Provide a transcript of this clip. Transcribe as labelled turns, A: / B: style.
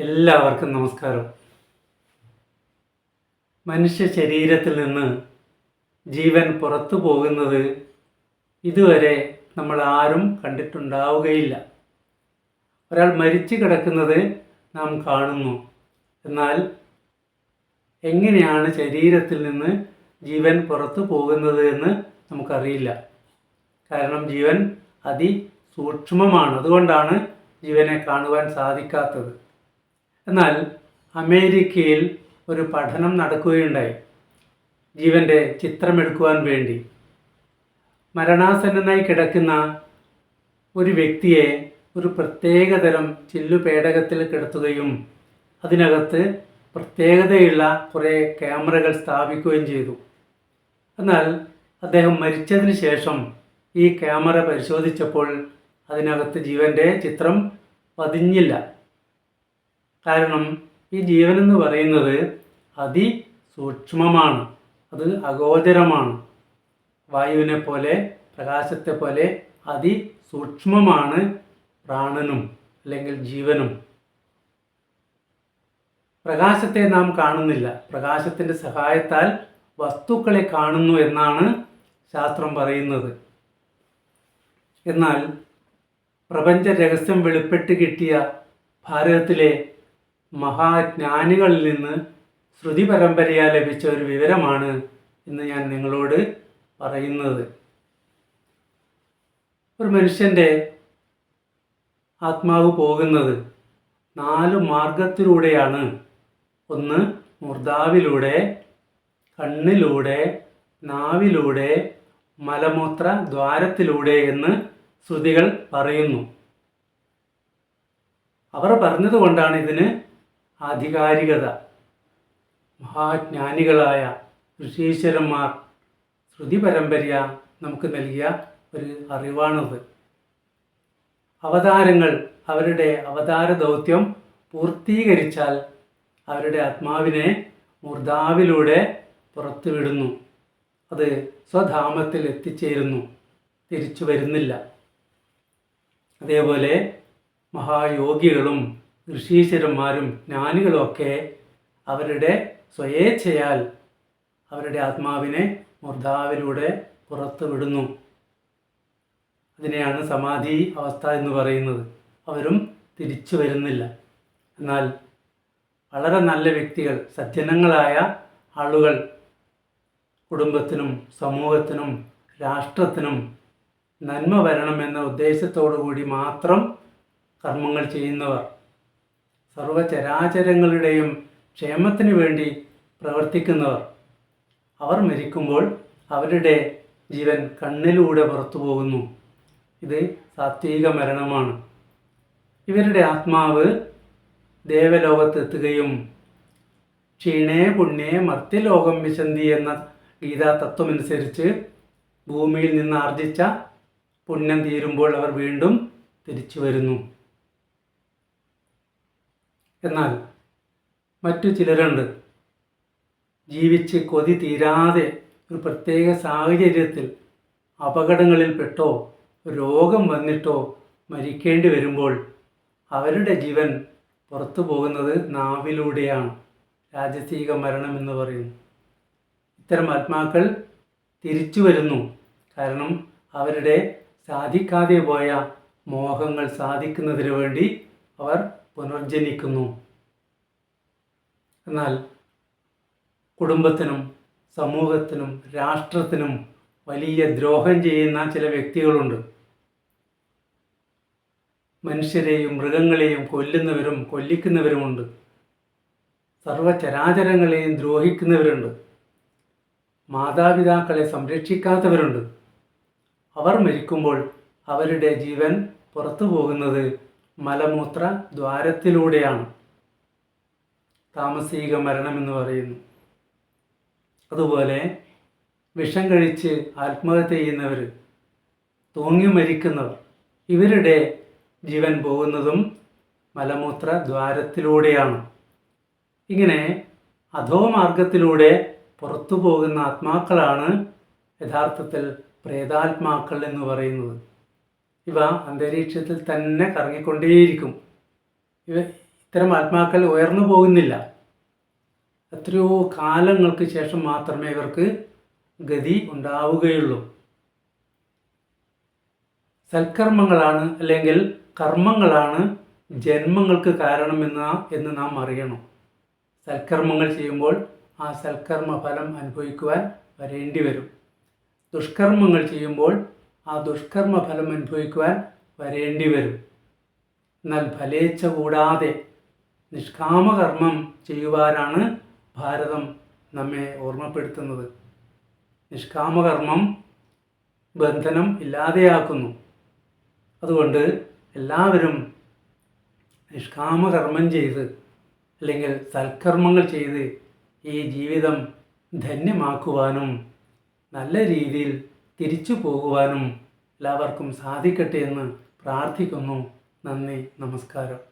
A: എല്ലാവർക്കും നമസ്കാരം. മനുഷ്യ ശരീരത്തിൽ നിന്ന് ജീവൻ പുറത്തു പോകുന്നത് ഇതുവരെ നമ്മൾ ആരും കണ്ടിട്ടുണ്ടാവുകയില്ല. ഒരാൾ മരിച്ചു കിടക്കുന്നത് നാം കാണുന്നു. എന്നാൽ എങ്ങനെയാണ് ശരീരത്തിൽ നിന്ന് ജീവൻ പുറത്തു പോകുന്നത് എന്ന് നമുക്കറിയില്ല. കാരണം ജീവൻ അതി സൂക്ഷ്മമാണ് അതുകൊണ്ടാണ് ജീവനെ കാണുവാൻ സാധിക്കാത്തത്. എന്നാൽ അമേരിക്കയിൽ ഒരു പഠനം നടക്കുകയുണ്ടായി. ജീവന്റെ ചിത്രമെടുക്കുവാൻ വേണ്ടി. മരണാസന്നനായി കിടക്കുന്ന ഒരു വ്യക്തിയെ ഒരു പ്രത്യേകതരം ചില്ലുപേടകത്തിൽ കിടത്തുകയും അതിനകത്ത് പ്രത്യേകതയുള്ള കുറേ ക്യാമറകൾ സ്ഥാപിക്കുകയും ചെയ്തു. എന്നാൽ അദ്ദേഹം മരിച്ചതിന് ശേഷം ഈ ക്യാമറ പരിശോധിച്ചപ്പോൾ അതിനകത്ത് ജീവന്റെ ചിത്രം പതിഞ്ഞില്ല. കാരണം ഈ ജീവൻ എന്ന് പറയുന്നത് അതിസൂക്ഷ്മമാണ്. അത് അഗോചരമാണ്. വായുവിനെ പോലെ പ്രകാശത്തെ പോലെ അതിസൂക്ഷ്മമാണ് പ്രാണനും അല്ലെങ്കിൽ ജീവനും. പ്രകാശത്തെ നാം കാണുന്നില്ല. പ്രകാശത്തിന്റെ സഹായത്താൽ വസ്തുക്കളെ കാണുന്നു എന്നാണ് ശാസ്ത്രം പറയുന്നത്. എന്നാൽ പ്രപഞ്ച രഹസ്യം വെളിപ്പെട്ട് കിട്ടിയ ഭാരതത്തിലെ മഹാജ്ഞാനികളിൽ നിന്ന് ശ്രുതി പരമ്പരയാ ലഭിച്ച ഒരു വിവരമാണ് ഇന്ന് ഞാൻ നിങ്ങളോട് പറയുന്നത്. ഒരു മനുഷ്യന്റെ ആത്മാവ് പോകുന്നത് നാല് മാർഗത്തിലൂടെയാണ്. ഒന്ന് മുർദാവിലൂടെ കണ്ണിലൂടെ നാവിലൂടെ മലമൂത്ര ദ്വാരത്തിലൂടെ എന്ന് ശ്രുതികൾ പറയുന്നു. അവർ പറഞ്ഞതുകൊണ്ടാണ് ഇതിന് ആധികാരികത. മഹാജ്ഞാനികളായ ഋഷീശ്വരന്മാർ ശ്രുതി പരമ്പര നമുക്ക് നൽകിയ ഒരു അറിവാണത്. അവതാരങ്ങൾ അവരുടെ അവതാര ദൗത്യം പൂർത്തീകരിച്ചാൽ അവരുടെ ആത്മാവിനെ മൂർധാവിലൂടെ പുറത്തുവിടുന്നു. അത് സ്വധാമത്തിൽ എത്തിച്ചേരുന്നു. തിരിച്ചു വരുന്നില്ല. അതേപോലെ മഹായോഗികളും ഋഷീശ്വരന്മാരും ജ്ഞാനികളുമൊക്കെ അവരുടെ സ്വയേച്ഛയാൽ അവരുടെ ആത്മാവിനെ മുർദാവിലൂടെ പുറത്തു വിടുന്നു അതിനെയാണ് സമാധി അവസ്ഥ എന്ന് പറയുന്നത്. അവരും തിരിച്ചു വരുന്നില്ല. എന്നാൽ വളരെ നല്ല വ്യക്തികൾ സജ്ജനങ്ങളായ ആളുകൾ കുടുംബത്തിനും സമൂഹത്തിനും രാഷ്ട്രത്തിനും നന്മ വരണമെന്ന ഉദ്ദേശത്തോടു കൂടി മാത്രം കർമ്മങ്ങൾ ചെയ്യുന്നവർ. സർവചരാചരങ്ങളുടെയും ക്ഷേമത്തിന് വേണ്ടി പ്രവർത്തിക്കുന്നവർ. അവർ മരിക്കുമ്പോൾ അവരുടെ ജീവൻ കണ്ണിലൂടെ പുറത്തു പോകുന്നു. ഇത് സാത്വിക മരണമാണ്. ഇവരുടെ ആത്മാവ് ദേവലോകത്തെത്തുകയും ക്ഷീണേ പുണ്യേ മർത്യലോകം വിശന്തി എന്ന ഗീതാ തത്വമനുസരിച്ച് ഭൂമിയിൽ നിന്ന് ആർജിച്ച പുണ്യം തീരുമ്പോൾ അവർ വീണ്ടും തിരിച്ചു വരുന്നു. എന്നാൽ മറ്റു ചിലരുണ്ട്. ജീവിച്ച് കൊതി തീരാതെ ഒരു പ്രത്യേക സാഹചര്യത്തിൽ അപകടങ്ങളിൽപ്പെട്ടോ രോഗം വന്നിട്ടോ മരിക്കേണ്ടി വരുമ്പോൾ അവരുടെ ജീവൻ പുറത്തു പോകുന്നത് നാവിലൂടെയാണ്. രാജസീക മരണം എന്ന് പറയുന്നു. ഇത്തരം ആത്മാക്കൾ തിരിച്ചു വരുന്നു. കാരണം അവരുടെ സാധിക്കാതെ പോയ മോഹങ്ങൾ സാധിക്കുന്നതിന് വേണ്ടി അവർ പുനർജനിക്കുന്നു. എന്നാൽ കുടുംബത്തിനും സമൂഹത്തിനും രാഷ്ട്രത്തിനും വലിയ ദ്രോഹം ചെയ്യുന്ന ചില വ്യക്തികളുണ്ട്. മനുഷ്യരെയും മൃഗങ്ങളെയും കൊല്ലുന്നവരും കൊല്ലിക്കുന്നവരുമുണ്ട്. സർവചരാചരങ്ങളെയും ദ്രോഹിക്കുന്നവരുണ്ട്. മാതാപിതാക്കളെ സംരക്ഷിക്കാത്തവരുണ്ട്. അവർ മരിക്കുമ്പോൾ അവരുടെ ജീവൻ പുറത്തു പോകുന്നത് മലമൂത്ര ദ്വാരത്തിലൂടെയാണ് താമസിക മരണം എന്ന് പറയുന്നു. അതുപോലെ വിഷം കഴിച്ച് ആത്മഹത്യ ചെയ്യുന്നവർ തൂങ്ങി മരിക്കുന്നവർ ഇവരുടെ ജീവൻ പോകുന്നതും മലമൂത്ര ദ്വാരത്തിലൂടെയാണ്. ഇങ്ങനെ അധോമാർഗത്തിലൂടെ പുറത്തു പോകുന്ന ആത്മാക്കളാണ് യഥാർത്ഥത്തിൽ പ്രേതാത്മാക്കൾ എന്ന് പറയുന്നത്. ഇവ അന്തരീക്ഷത്തിൽ തന്നെ കറങ്ങിക്കൊണ്ടേയിരിക്കും. ഇവ ഇത്തരം ആത്മാക്കൾ ഉയർന്നു പോകുന്നില്ല. എത്രയോ കാലങ്ങൾക്ക് ശേഷം മാത്രമേ ഇവർക്ക് ഗതി ഉണ്ടാവുകയുള്ളൂ. സൽക്കർമ്മങ്ങളാണ് അല്ലെങ്കിൽ കർമ്മങ്ങളാണ് ജന്മങ്ങൾക്ക് കാരണമെന്ന എന്ന് നാം അറിയണം. സൽക്കർമ്മങ്ങൾ ചെയ്യുമ്പോൾ ആ സൽക്കർമ്മ ഫലം അനുഭവിക്കുവാൻ വരേണ്ടി വരും ദുഷ്കർമ്മങ്ങൾ ചെയ്യുമ്പോൾ ആ ദുഷ്കർമ്മ ഫലം അനുഭവിക്കുവാൻ വരേണ്ടി വരും. എന്നാൽ ഫലേച്ഛ കൂടാതെ നിഷ്കാമകർമ്മം ചെയ്യുവാനാണ് ഭാരതം നമ്മെ ഓർമ്മപ്പെടുത്തുന്നത്. നിഷ്കാമകർമ്മം ബന്ധനം ഇല്ലാതെയാക്കുന്നു. അതുകൊണ്ട് എല്ലാവരും നിഷ്കാമകർമ്മം ചെയ്ത് അല്ലെങ്കിൽ സൽക്കർമ്മങ്ങൾ ചെയ്ത് ഈ ജീവിതം ധന്യമാക്കുവാനും നല്ല രീതിയിൽ തിരിച്ചു പോകുവാനും എല്ലാവർക്കും സാധിക്കട്ടെ എന്ന് പ്രാർത്ഥിക്കുന്നു. നന്ദി നമസ്കാരം.